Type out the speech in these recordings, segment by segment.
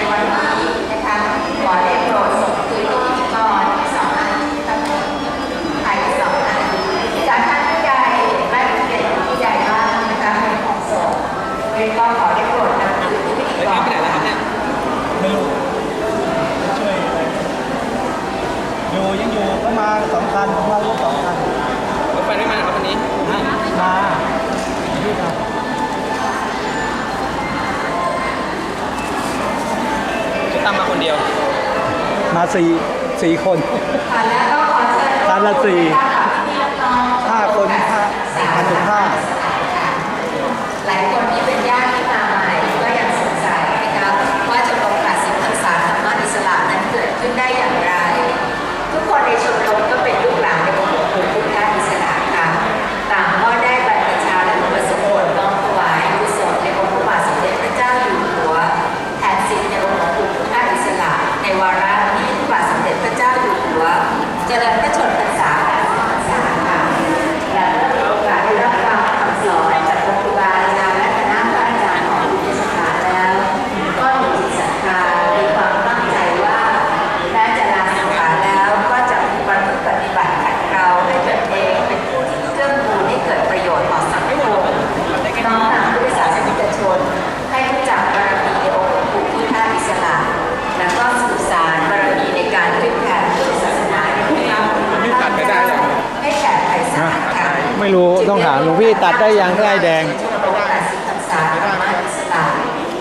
ในวันนี้นะคะขอได้โปรดส่งคืนพิธีกรทั้สองอันทั้ไทสองอันจากท่านผู้ใหญ่และผู้ใหญ่ผู้ใหญ่บ้างนะคะเป็ของสงเป็ก็ขอได้โปรดนำคืนพิธีกรไม่รู้ช่วยอะไรอยู่ยังอยู่ก็มาสองคันผมมาร่วสองคันรถไฟไม่มครับวันนี้มน้าำมาคนเดียว มาสี่สี่คน ผ่านแล้วก็ขอเชิญท่านละสี่ หลวงพี่ตัดได้ยังได้แดง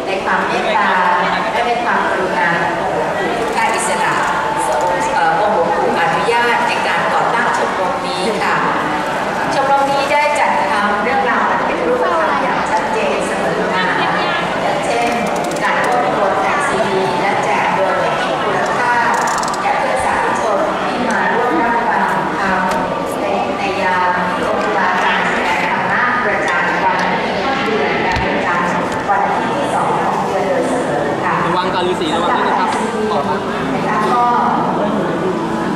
ในความเมตตาาฤาษีระวังด้วนะครับขอบคุณนะคะก็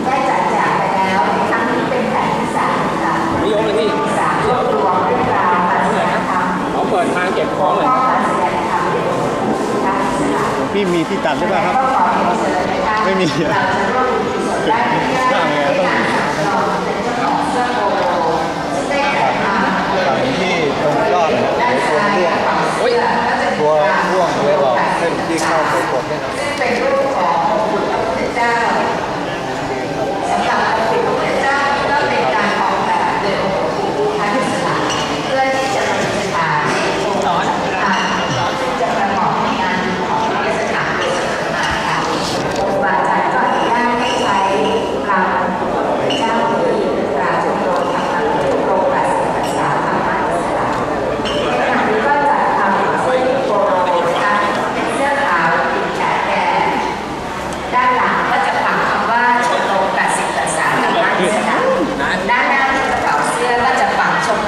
ได้จัดจากไปแล้วครั้งนี้เป็นแผนที่สามค่ะไม่ยกเลยพี่สามรวบรวมเรื่องราวกาเแสนงครรมเขาเปิดทางเก็บของเลยการแสดงธรรมพี่มีที่ตัดหรือเปล่าครับ ไม่มีไราจะร่มมือได้ที่ง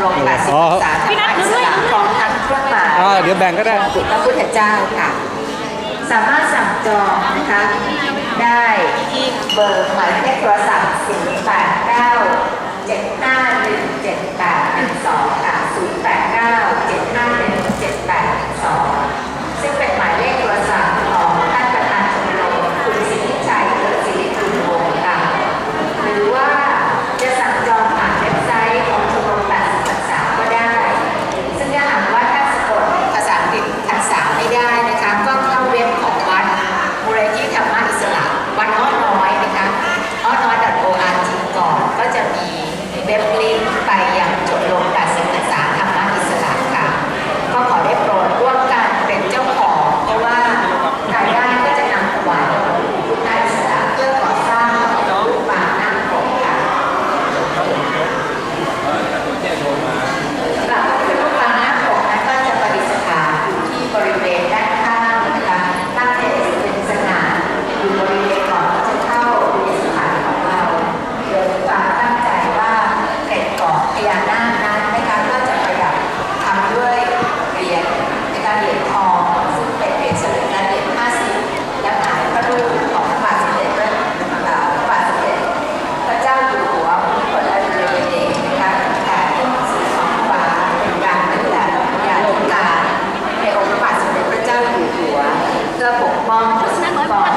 รม80พรรษาพี่นัของทางเครื่องหมายอ่เดี๋ยวแบ่งก็ได้พระพุทธเจ้าค่ะ สามารถสั่งจองนะคะ ได้ที่เบอร์หมายเลขโทรศัพท์ 0 8 9 7 5 1 7 8 พื่